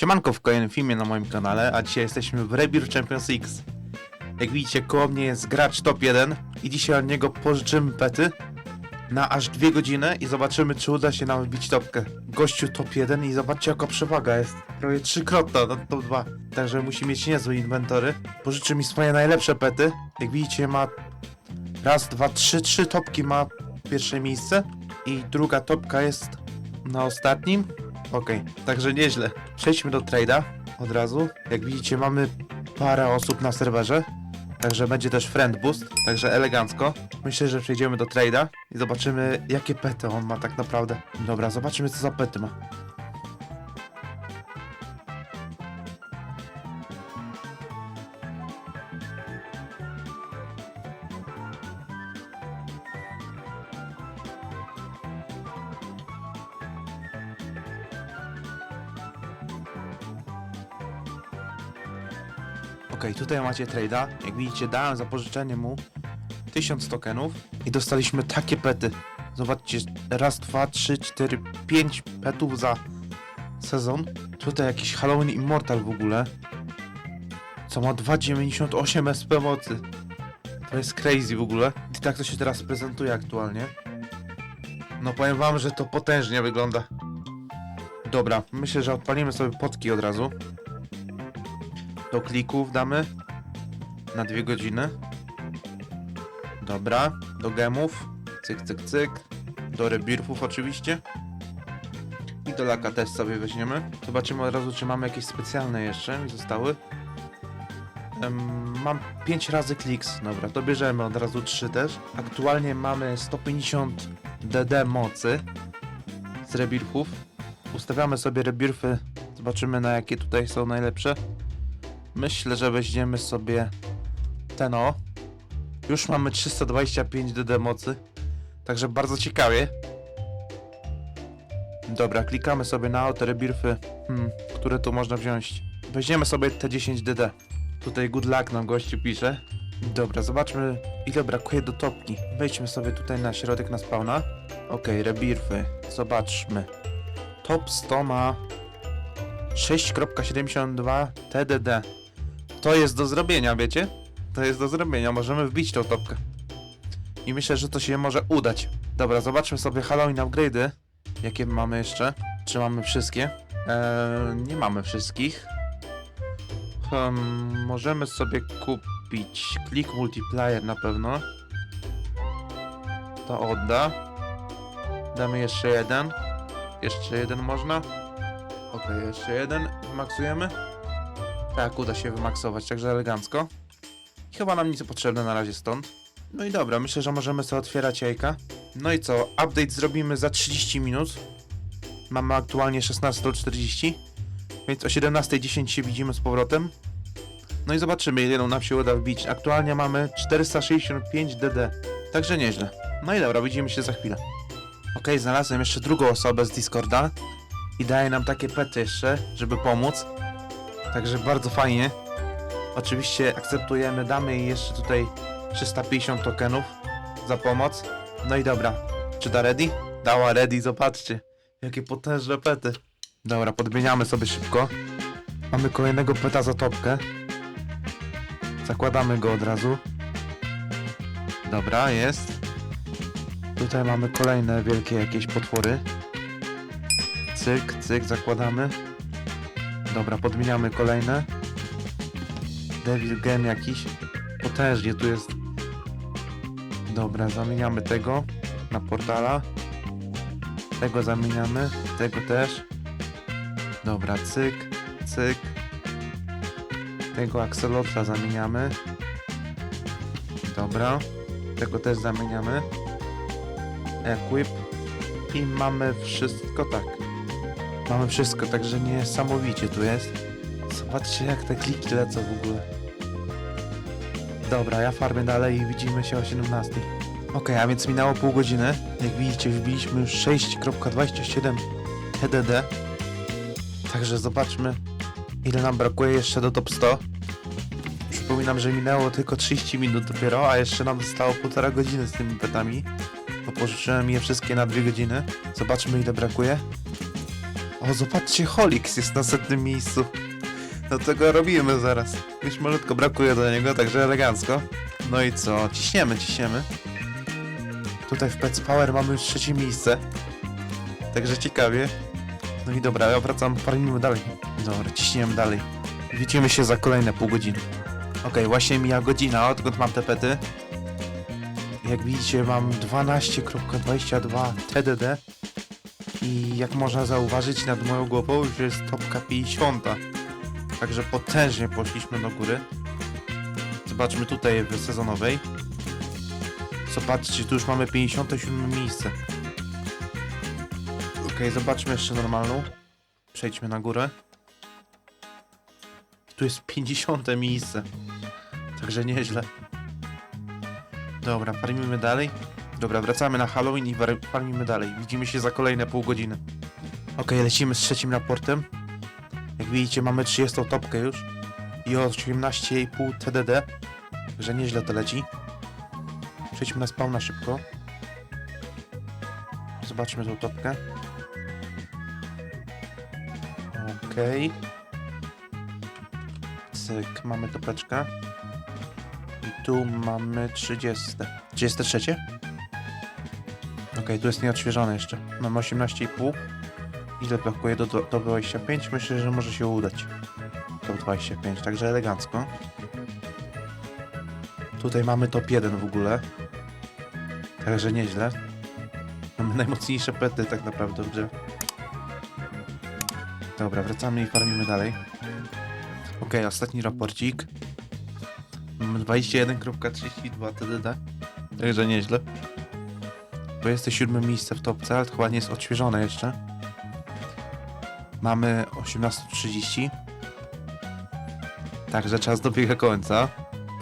Siemanko w kolejnym filmie na moim kanale, a dzisiaj jesteśmy w Rebirth Champions X. Jak widzicie, koło mnie jest gracz top 1 i dzisiaj od niego pożyczymy pety na aż 2 godziny i zobaczymy, czy uda się nam wbić topkę. Gościu top 1 i zobaczcie, jaka przewaga jest. Prawie trzykrotna na top 2. Także musi mieć niezłe inwentory. Pożyczy mi swoje najlepsze pety. Jak widzicie, ma raz, dwa, trzy, trzy topki ma pierwsze miejsce i druga topka jest na ostatnim. Okej, także nieźle. Przejdźmy do trade'a od razu. Jak widzicie, mamy parę osób na serwerze. Także będzie też friend boost, także elegancko. Myślę, że przejdziemy do trade'a i zobaczymy, jakie pety on ma tak naprawdę. Dobra, zobaczymy, co za pety ma. Tutaj macie trade'a. Jak widzicie, dałem za pożyczenie mu 1000 tokenów i dostaliśmy takie pety. Zobaczcie, raz, dwa, trzy, cztery, pięć petów za sezon. Tutaj jakiś Halloween Immortal w ogóle. Co ma 2,98 SP mocy. To jest crazy w ogóle. I tak to się teraz prezentuje aktualnie. No powiem wam, że to potężnie wygląda. Dobra, myślę, że odpalimy sobie potki od razu. Do klików damy na dwie godziny. Dobra, do gemów. Cyk, cyk, cyk. Do rebirfów oczywiście. I do laka też sobie weźmiemy. Zobaczymy od razu, czy mamy jakieś specjalne jeszcze mi zostały. Mam 5 razy kliks. Dobra, to bierzemy od razu 3 też. Aktualnie mamy 150 DD mocy z rebirfów. Ustawiamy sobie rebirfy. Zobaczymy na jakie tutaj są najlepsze. Myślę, że weźmiemy sobie ten o. Już mamy 325 DD mocy. Także bardzo ciekawie. Dobra, klikamy sobie na auto rebirfy, hmm, które tu można wziąć. Weźmiemy sobie te 10 DD. Tutaj good luck nam gościu pisze. Dobra, zobaczmy ile brakuje do topki. Wejdźmy sobie tutaj na środek na spawna. Okej, rebirfy. Zobaczmy. Top 100 ma 6.72 TDD. To jest do zrobienia, wiecie? To jest do zrobienia, możemy wbić tą topkę. I myślę, że to się może udać. Dobra, zobaczmy sobie Halloween upgrade'y. Jakie mamy jeszcze? Czy mamy wszystkie? Eee, nie mamy wszystkich. Hmm, możemy sobie kupić click multiplier na pewno. To odda. Damy jeszcze jeden. Jeszcze jeden można. Okej, jeszcze jeden. Maksujemy. Tak, uda się wymaksować, także elegancko. I chyba nam nic potrzebne na razie stąd. No i dobra, myślę, że możemy sobie otwierać jajka. No i co, update zrobimy za 30 minut. Mamy aktualnie 16.40, więc o 17.10 się widzimy z powrotem. No i zobaczymy, ile nam się uda wbić. Aktualnie mamy 465 DD, także nieźle. No i dobra, widzimy się za chwilę. Okej, znalazłem jeszcze drugą osobę z Discorda i daje nam takie pety jeszcze, żeby pomóc. Także bardzo fajnie. Oczywiście akceptujemy, damy jej jeszcze tutaj 350 tokenów za pomoc. No i dobra. Czy da ready? Dała ready, zobaczcie. Jakie potężne pety. Dobra, podmieniamy sobie szybko. Mamy kolejnego peta za topkę. Zakładamy go od razu. Dobra, jest. Tutaj mamy kolejne wielkie jakieś potwory. Cyk, cyk, zakładamy. Dobra, podmieniamy kolejne. Devil Gem jakiś. Potężnie tu jest. Dobra, zamieniamy tego na portala. Tego zamieniamy, tego też. Dobra, cyk, cyk. Tego Axolotla zamieniamy. Dobra, tego też zamieniamy. Equip. I mamy wszystko tak. Mamy wszystko, także niesamowicie tu jest. Zobaczcie jak te kliki lecą w ogóle. Dobra, ja farmię dalej i widzimy się o 17. Ok, a więc minęło pół godziny. Jak widzicie, wbiliśmy już 6.27 TDD. Także zobaczmy, ile nam brakuje jeszcze do top 100. Przypominam, że minęło tylko 30 minut dopiero, a jeszcze nam zostało półtora godziny z tymi petami. Bo pożyczyłem je wszystkie na 2 godziny. Zobaczmy, ile brakuje. O, zobaczcie, Holix jest na setnym miejscu. No to go robimy zaraz. Już malutko brakuje do niego, także elegancko. No i co? Ciśniemy, ciśniemy. Tutaj w Pets Power mamy już trzecie miejsce. Także ciekawie. No i dobra, ja wracam, farmimy dalej. Dobra, ciśniemy dalej. Widzimy się za kolejne pół godziny. Okej, właśnie mija godzina, odkąd mam te pety. Jak widzicie, mam 12.22 TDD. I jak można zauważyć, nad moją głową już jest topka 50. Także potężnie poszliśmy do góry. Zobaczmy tutaj w sezonowej. Zobaczcie, tu już mamy 57 miejsce. Okej, zobaczmy jeszcze normalną. Przejdźmy na górę. Tu jest 50 miejsce. Także nieźle. Dobra, farmimy dalej. Dobra, wracamy na Halloween i farmimy dalej. Widzimy się za kolejne pół godziny. Okej, lecimy z trzecim raportem. Jak widzicie, mamy 30 topkę już. I o 18,5 TDD. Także nieźle to leci. Przejdźmy na spawna szybko. Zobaczmy tą topkę. Okej. Cyk, mamy topeczkę. I tu mamy 30. 33? Okej, tu jest nieodświeżone jeszcze. Mamy 18,5. Ile brakuje do, do, do 25? Myślę, że może się udać. To 25, także elegancko. Tutaj mamy top 1 w ogóle. Także nieźle. Mamy najmocniejsze pety tak naprawdę w grze. Dobra, wracamy i farmimy dalej. Okej, ostatni raporcik. Mamy 21.32 TDD. Także nieźle. 27 miejsce w topce, ale to chyba nie jest odświeżone jeszcze. Mamy 18.30. Także czas dobiega końca.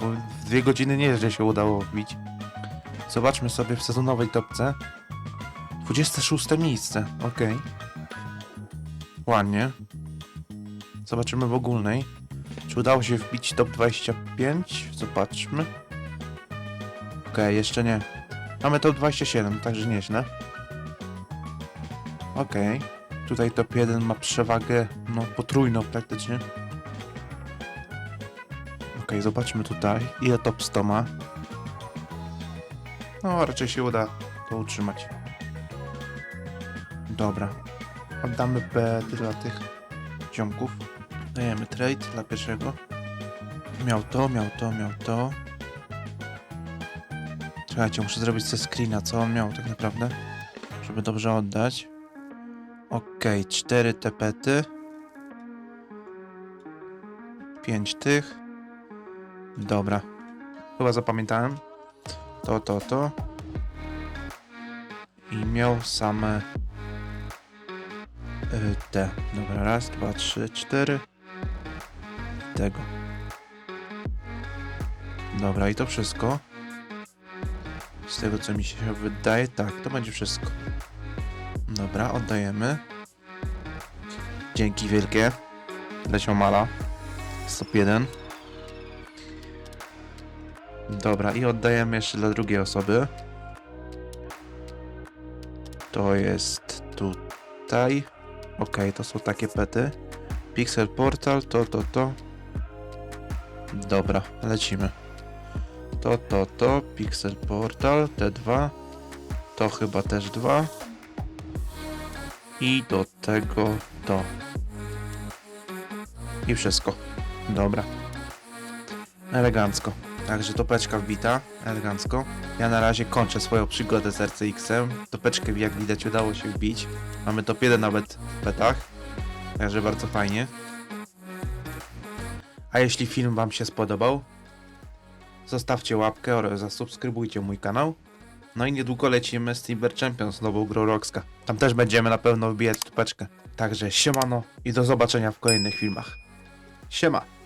Bo w dwie godziny nieźle się udało wbić. Zobaczmy sobie w sezonowej topce. 26 miejsce, ok. Ładnie. Zobaczymy w ogólnej. Czy udało się wbić top 25? Zobaczmy. Ok, jeszcze nie. Mamy top 27, także nieźle. Ok. Tutaj top 1 ma przewagę, no potrójną praktycznie. Ok, zobaczmy tutaj, ile top 100 ma. No, raczej się uda to utrzymać. Dobra. Oddamy B dla tych ziomków. Dajemy trade dla pierwszego. Miał to, miał to, miał to. Czekajcie, muszę zrobić ze screena, co on miał tak naprawdę, żeby dobrze oddać. Okej, cztery tepety. Pięć tych. Dobra. Chyba zapamiętałem. To, to, to. I miał same y, te. Dobra, raz, dwa, trzy, cztery. Tego. Dobra, i to wszystko. Z tego co mi się wydaje, tak, to będzie wszystko. Dobra, oddajemy. Dzięki wielkie. Leciał mala. Stop 1. Dobra, i oddajemy jeszcze dla drugiej osoby. To jest tutaj. Ok, to są takie pety. Pixel Portal, to, to, to. Dobra, lecimy. To, to, to. Pixel Portal, te dwa. To chyba też dwa. I do tego to. I wszystko. Dobra. Elegancko. Także topeczka wbita, elegancko. Ja na razie kończę swoją przygodę z RCX-em. Topeczkę jak widać udało się wbić. Mamy top 1 nawet w petach. Także bardzo fajnie. A jeśli film wam się spodobał, zostawcie łapkę oraz zasubskrybujcie mój kanał. No i niedługo lecimy z Timber Champions, nową grą. Tam też będziemy na pewno wbijać topeczkę. Także siemano i do zobaczenia w kolejnych filmach. Siema!